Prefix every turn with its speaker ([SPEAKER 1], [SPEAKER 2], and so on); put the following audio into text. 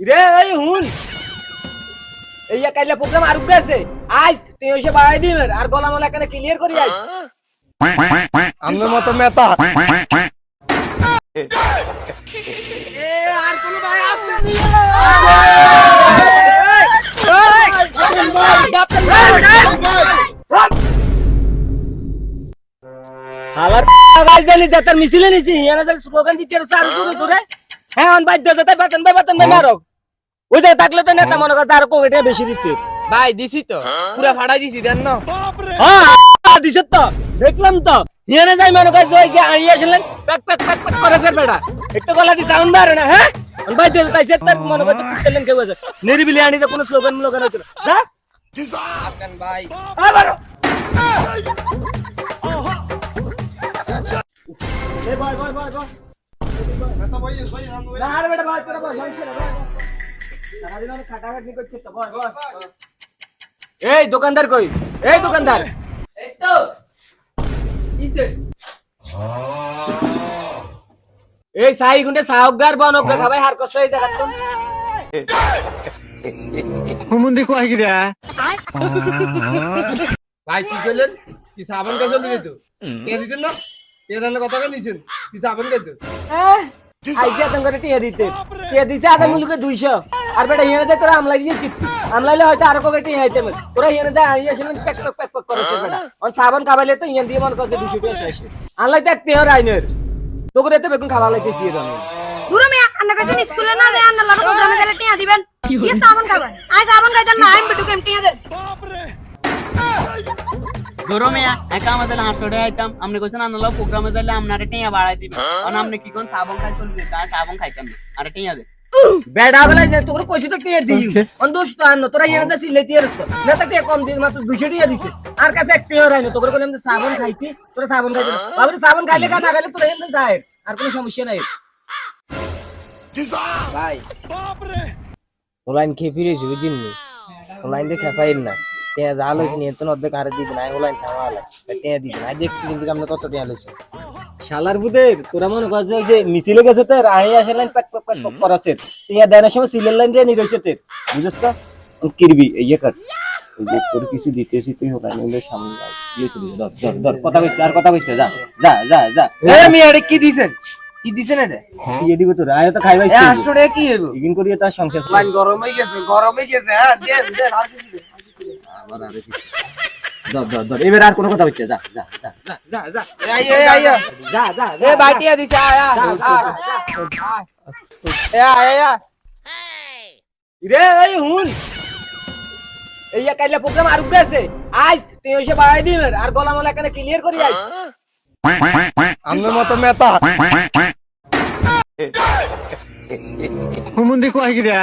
[SPEAKER 1] রে এই হুন। এই কাইলে প্রোগ্রাম আর গেছে আইস তুই এসে বাড়াই দিবেন আর গলা মলা এখানে ক্লিয়ার করি আইস।
[SPEAKER 2] আমার মতো মেতা।
[SPEAKER 1] এ আর কোন ভাই আসছে হালার গাইজ জানি যে তার মিছিলে নিছি। এনা যে স্লোগান দিতে আর করে হ্যাঁ অন বাধ্য যেতে বেতন ভাই বেতন ভাই মারো ওই যে থাকলে তো নেতা মনে কর তার কোভিডে বেশি দিতে
[SPEAKER 2] ভাই দিছি তো পুরা ফাড়া দিছি দেন না
[SPEAKER 1] হ্যাঁ দিছে তো দেখলাম তো এনে যাই মনে কর ওই যে আই আসলেন প্যাক প্যাক প্যাক প্যাক করে সে বেটা একটু গলা দি সাউন্ড মারে না হ্যাঁ বাধ্য তাই সে তার মনে কর কুত্তেলেন কে বসে নিরিবিলি আনি যে কোনো স্লোগান স্লোগান হতো না
[SPEAKER 2] ভাই
[SPEAKER 1] আবারো এ বয় বয় বয় বয় না আরে বেটা বয় তোরা বয় বয়। সারাদিন অনেক খাটাখাটনি করছিস তো, বয়, বয়। এই দোকানদার কই? এই দোকানদার।
[SPEAKER 3] এই তো কিসে
[SPEAKER 1] এই সাই গুন্ডে সাহকগার বনক খাবাই হার কষ্ট হয়ে জায়গা তো।
[SPEAKER 2] ভাই কি কইলেন কি সাবান কা জলদি দিত কে দিতেন না? জানে কত কে দিছেন? কি সাবান কে
[SPEAKER 1] আইসি আতঙ্ক করে টিয়া দিতে। টিয়া দিছে আধা মুলুকে দুইশো। আর বেটা হিয়ানে যায় তোরা আমলাই দিয়ে চিত্তি আমলাইলে হয়তো আরও কবে টিয়া হাইতে মেল তোরা হিয়ানে যায় আইয়া আসলে প্যাক প্যাক প্যাক প্যাক করেছে বেটা। অন সাবান খাবাইলে তো হিয়ান দিয়ে মন করছে দুশো টিয়া শেষ। আনলাই তো এক টিয়া রাইনের তোকে তো বেগুন খাবার লাইতেছি এর আমি
[SPEAKER 4] দূর মিয়া আন্না কাছে স্কুলে না যায় আন্না লাগা প্রোগ্রামে গেলে টিয়া দিবেন। ইয়ে সাবান খাবেন। আই সাবান খাইতেন না আমি বিটু কেম টিয়া দেন।
[SPEAKER 3] ধরো মেয়া একা আমাদের হাসড়ে আইতাম। আপনি কইছেন আনলো প্রোগ্রামে যাইলে আপনারে টিয়া বাড়াই দিবে। আর আপনি কি কোন সাবন খাই চলবে। তা সাবন খাইতাম না আরে টিয়া দে।
[SPEAKER 1] বেড়া বেলা যে তোর কইছি তো টিয়া দিই অন দোস্ত আন্ন তোরা হিয়ানে যায় সিলে টিয়া রস্ত না তো টিয়া কম দিয়ে মাত্র দুশো টিয়া দিছে। আর কাছে এক টিয়া রাইনো তোকে বললাম যে সাবান খাইতি তোরা সাবান খাইতে বাবুরে সাবান খাইলে কা না খাইলে তোরা হিয়ানে যায়। আর কোনো সমস্যা নাই।
[SPEAKER 2] ভাই। ফিরেছি বুঝিন। নি দিয়ে খেপাইন না। যা নিয়ে তো অর্ধেক হারে খাওয়া আলাই টিয়া দিবেন আই দেখছি কিন্তু আপনি কত টিয়া লইছে।
[SPEAKER 1] শালার বুদের তোরা মনে কর যে মিছিলে গেছে তো রাহে আসে line pack pack pack pack করাছে টিয়া দেনের সময় সিলের লাইন দিয়ে নিরইছে তের বুঝছ? তো কিরবি ইয়ে কর। তোর কিছু দিতেছি তুই হোক আমি সামনে যাই। করি ধর ধর ধর কথা কইছ আর কথা কইছ যা যা যা যা।
[SPEAKER 2] কি দিছেন? কি দিছেন এটা?
[SPEAKER 1] দিবে তোর আয় তো খাইবাই
[SPEAKER 2] এ আসলে কি হইব?
[SPEAKER 1] ইগিন করিয়ে তার সংসার
[SPEAKER 2] লাইন গরম হয়ে গেছে গরম গেছে দেন দেন আর কিছু দেন, আর কিছু দেন।
[SPEAKER 1] আবার আর কিছু ধর ধর ধর। এবার আর কোনো কথা হচ্ছে যা যা যা যা যা যা।
[SPEAKER 2] এ আই এ আই এ।
[SPEAKER 1] যা যা
[SPEAKER 2] এ ভাই দিছে আয় আয়। আয়। এ আয় আয় আয়।
[SPEAKER 1] রে এই হুন। এই কাইলে প্রোগ্রাম আর গেছে। আইস তুই এসে বাড়াই আর গলা মলা এখানে ক্লিয়ার করি আইস।
[SPEAKER 2] আমার মতো মেতা।
[SPEAKER 5] হুমুন্দি কয় গিরা